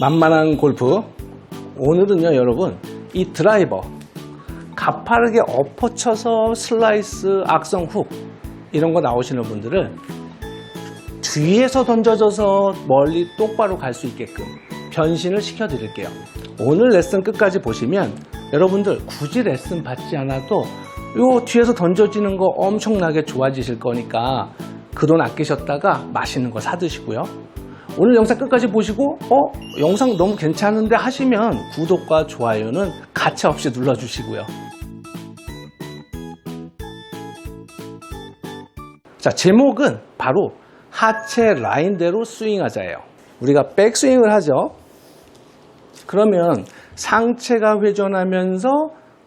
만만한 골프. 오늘은요 여러분 이 드라이버. 가파르게 엎어쳐서 슬라이스 악성 훅 이런 거 나오시는 분들은 뒤에서 던져져서 멀리 똑바로 갈 수 있게끔 변신을 시켜 드릴게요. 오늘 레슨 끝까지 보시면 여러분들 굳이 레슨 받지 않아도 요 뒤에서 던져지는 거 엄청나게 좋아지실 거니까 그 돈 아끼셨다가 맛있는 거 사 드시고요 오늘 영상 끝까지 보시고 어 영상 너무 괜찮은데 하시면 구독과 좋아요는 가차 없이 눌러주시고요. 자 제목은 바로 하체 라인대로 스윙하자예요. 우리가 백스윙을 하죠. 그러면 상체가 회전하면서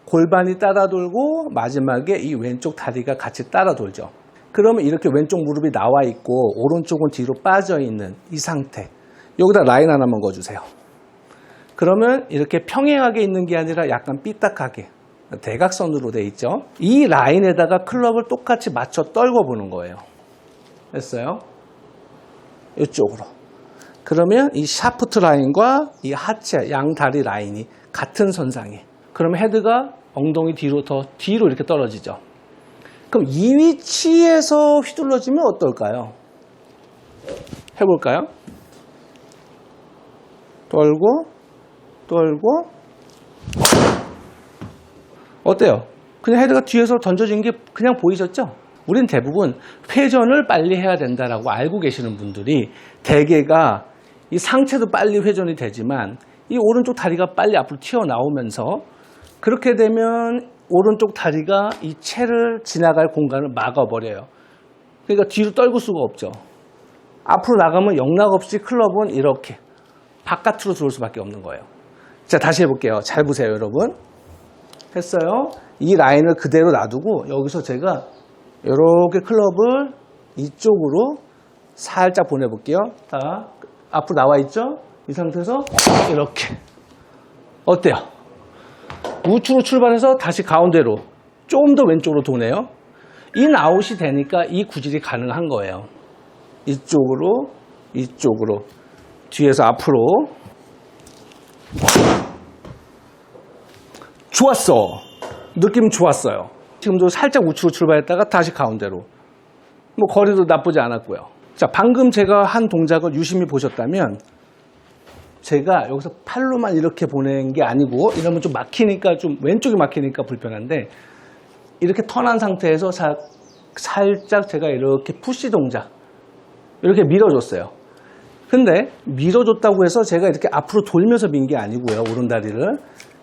골반이 따라 돌고 마지막에 이 왼쪽 다리가 같이 따라 돌죠. 그러면 이렇게 왼쪽 무릎이 나와 있고 오른쪽은 뒤로 빠져 있는 이 상태. 여기다 라인 하나만 그어주세요. 그러면 이렇게 평행하게 있는 게 아니라 약간 삐딱하게 대각선으로 돼 있죠. 이 라인에다가 클럽을 똑같이 맞춰 떨궈 보는 거예요. 됐어요? 이쪽으로. 그러면 이 샤프트 라인과 이 하체 양 다리 라인이 같은 선상에. 그러면 헤드가 엉덩이 뒤로 더 뒤로 이렇게 떨어지죠. 그럼 이 위치에서 휘둘러지면 어떨까요? 해볼까요? 떨고, 떨고. 어때요? 그냥 헤드가 뒤에서 던져진 게 그냥 보이셨죠? 우린 대부분 회전을 빨리 해야 된다라고 알고 계시는 분들이 대개가 이 상체도 빨리 회전이 되지만 이 오른쪽 다리가 빨리 앞으로 튀어나오면서 그렇게 되면 오른쪽 다리가 이 채를 지나갈 공간을 막아버려요. 그러니까 뒤로 떨굴 수가 없죠. 앞으로 나가면 영락 없이 클럽은 이렇게 바깥으로 들어올 수밖에 없는 거예요. 자, 다시 해볼게요. 잘 보세요, 여러분. 했어요. 이 라인을 그대로 놔두고 여기서 제가 이렇게 클럽을 이쪽으로 살짝 보내볼게요. 자, 앞으로 나와 있죠? 이 상태에서 이렇게. 어때요? 우측으로 출발해서 다시 가운데로 좀더 왼쪽으로 도네요. 인아웃이 되니까 이 구질이 가능한 거예요. 이쪽으로, 이쪽으로, 뒤에서 앞으로. 좋았어. 느낌 좋았어요. 지금도 살짝 우측으로 출발했다가 다시 가운데로. 뭐 거리도 나쁘지 않았고요. 자, 방금 제가 한 동작을 유심히 보셨다면 제가 여기서 팔로만 이렇게 보낸 게 아니고 이러면 좀 막히니까 좀 왼쪽이 막히니까 불편한데 이렇게 턴한 상태에서 사- 살짝 제가 이렇게 푸시 동작 이렇게 밀어줬어요. 근데 밀어줬다고 해서 제가 이렇게 앞으로 돌면서 민 게 아니고요. 오른다리를.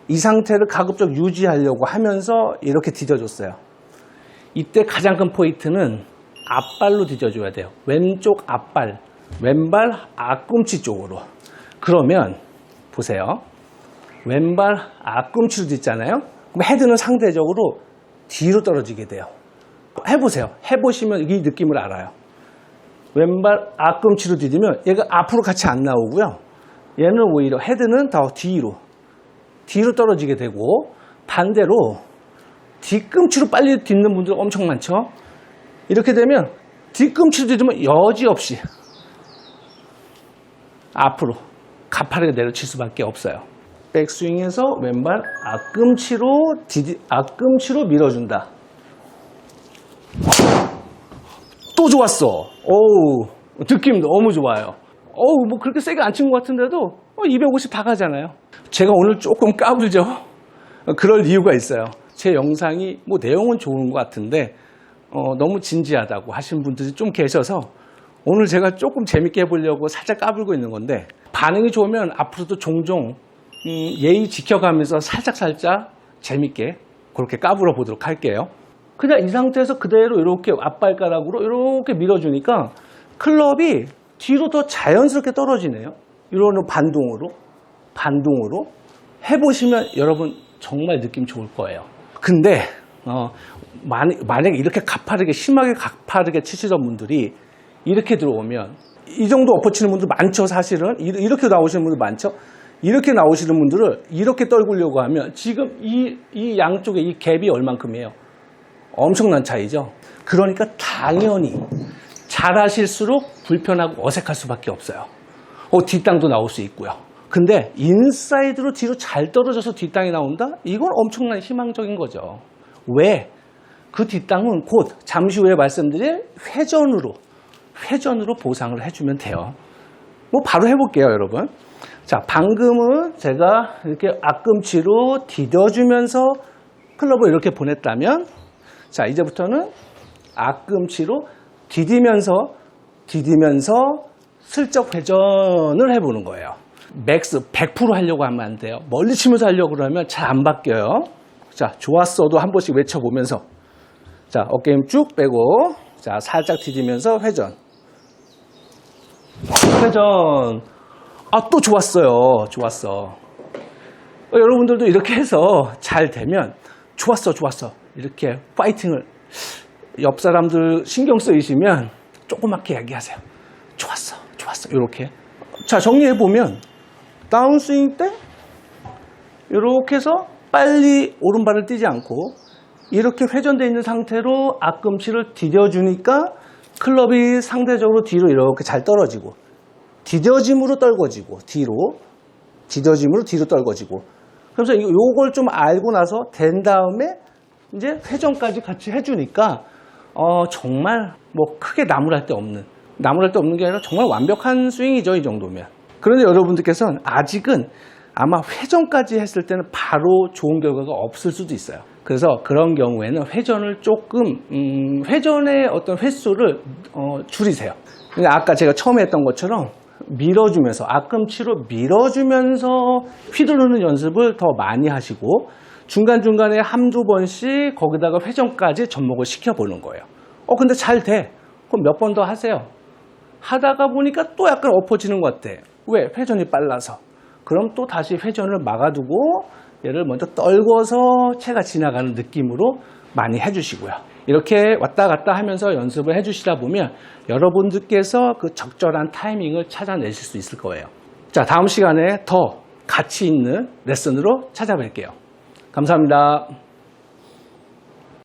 이 상태를 가급적 유지하려고 하면서 이렇게 디뎌줬어요. 이때 가장 큰 포인트는 앞발로 디뎌줘야 돼요. 왼쪽 앞발, 왼발 앞꿈치 쪽으로. 그러면 보세요. 왼발 앞꿈치로 딛잖아요. 그럼 헤드는 상대적으로 뒤로 떨어지게 돼요. 해보세요. 해보시면 이 느낌을 알아요. 왼발 앞꿈치로 디디면 얘가 앞으로 같이 안 나오고요. 얘는 오히려 헤드는 더 뒤로 뒤로 떨어지게 되고 반대로 뒤꿈치로 빨리 딛는 분들 엄청 많죠. 이렇게 되면 뒤꿈치로 디디면 여지없이 앞으로 가파르게 내려칠 수밖에 없어요. 백스윙에서 왼발 앞꿈치로 디디, 앞꿈치로 밀어준다. 또 좋았어. 어우, 느낌 너무 좋아요. 어우, 뭐 그렇게 세게 안 친 것 같은데도 250 다 가잖아요. 제가 오늘 조금 까불죠? 그럴 이유가 있어요. 제 영상이 뭐 내용은 좋은 것 같은데 어, 너무 진지하다고 하신 분들이 좀 계셔서 오늘 제가 조금 재밌게 해보려고 살짝 까불고 있는 건데 반응이 좋으면 앞으로도 종종 음, 예의 지켜가면서 살짝살짝 재밌게 그렇게 까불어 보도록 할게요. 그냥 이 상태에서 그대로 이렇게 앞발가락으로 이렇게 밀어주니까 클럽이 뒤로 더 자연스럽게 떨어지네요. 이런 반동으로, 반동으로 해보시면 여러분 정말 느낌 좋을 거예요. 근데 어, 만약, 만약에 이렇게 가파르게 심하게 가파르게 치시던 분들이 이렇게 들어오면 이 정도 엎어치는 분들 많죠 사실은 이- 이렇게 나오시는 분들 많죠 이렇게 나오시는 분들을 이렇게 떨구려고 하면 지금 이, 이 양쪽에 이 갭이 얼만큼이에요 엄청난 차이죠 그러니까 당연히 잘하실수록 불편하고 어색할 수밖에 없어요 어, 뒷땅도 나올 수 있고요 근데 인사이드로 뒤로 잘 떨어져서 뒷땅이 나온다? 이건 엄청난 희망적인 거죠. 왜? 그 뒷땅은 곧 잠시 후에 말씀드릴 회전으로 회전으로 보상을 해주면 돼요. 뭐 바로 해볼게요, 여러분. 자, 방금은 제가 이렇게 앞꿈치로 디뎌주면서 클럽을 이렇게 보냈다면, 자, 이제부터는 앞꿈치로 디디면서, 디디면서 슬쩍 회전을 해보는 거예요. 맥스 100% 하려고 하면 안 돼요. 멀리 치면서 하려고 그러면 잘 안 바뀌어요. 자, 좋았어도 한 번씩 외쳐보면서. 자, 어깨 힘 쭉 빼고, 자, 살짝 디디면서 회전. 회전. 아, 또 좋았어요. 좋았어. 어, 여러분들도 이렇게 해서 잘 되면 좋았어, 좋았어. 이렇게 파이팅을 옆 사람들 신경 쓰이시면 조그맣게 얘기하세요. 좋았어, 좋았어. 이렇게. 자, 정리해 보면 다운스윙 때 이렇게 해서 빨리 오른발을 뛰지 않고 이렇게 회전되어 있는 상태로 앞꿈치를 디뎌주니까 클럽이 상대적으로 뒤로 이렇게 잘 떨어지고 디뎌짐으로 떨궈지고 뒤로 디뎌짐으로 뒤로 떨궈지고. 그래서 이- 요걸 좀 알고 나서 된 다음에 이제 회전까지 같이 해주니까 어, 정말 뭐 크게 나무랄 데 없는 나무랄 데 없는 게 아니라 정말 완벽한 스윙이죠 이 정도면. 그런데 여러분들께서는 아직은 아마 회전까지 했을 때는 바로 좋은 결과가 없을 수도 있어요 그래서 그런 경우에는 회전을 조금 음, 회전의 어떤 횟수를 어, 줄이세요 그러니까 아까 제가 처음에 했던 것처럼 밀어주면서 앞꿈치로 밀어주면서 휘두르는 연습을 더 많이 하시고 중간중간에 한두 번씩 거기다가 회전까지 접목을 시켜보는 거예요. 어, 근데 잘 돼. 그럼 몇 번 더 하세요. 하다가 보니까 또 약간 엎어지는 것 같아. 왜? 회전이 빨라서. 그럼 또 다시 회전을 막아두고 얘를 먼저 떨궈서 채가 지나가는 느낌으로 많이 해주시고요. 이렇게 왔다 갔다 하면서 연습을 해주시다 보면 여러분들께서 그 적절한 타이밍을 찾아내실 수 있을 거예요. 자, 다음 시간에 더 가치 있는 레슨으로 찾아뵐게요. 감사합니다.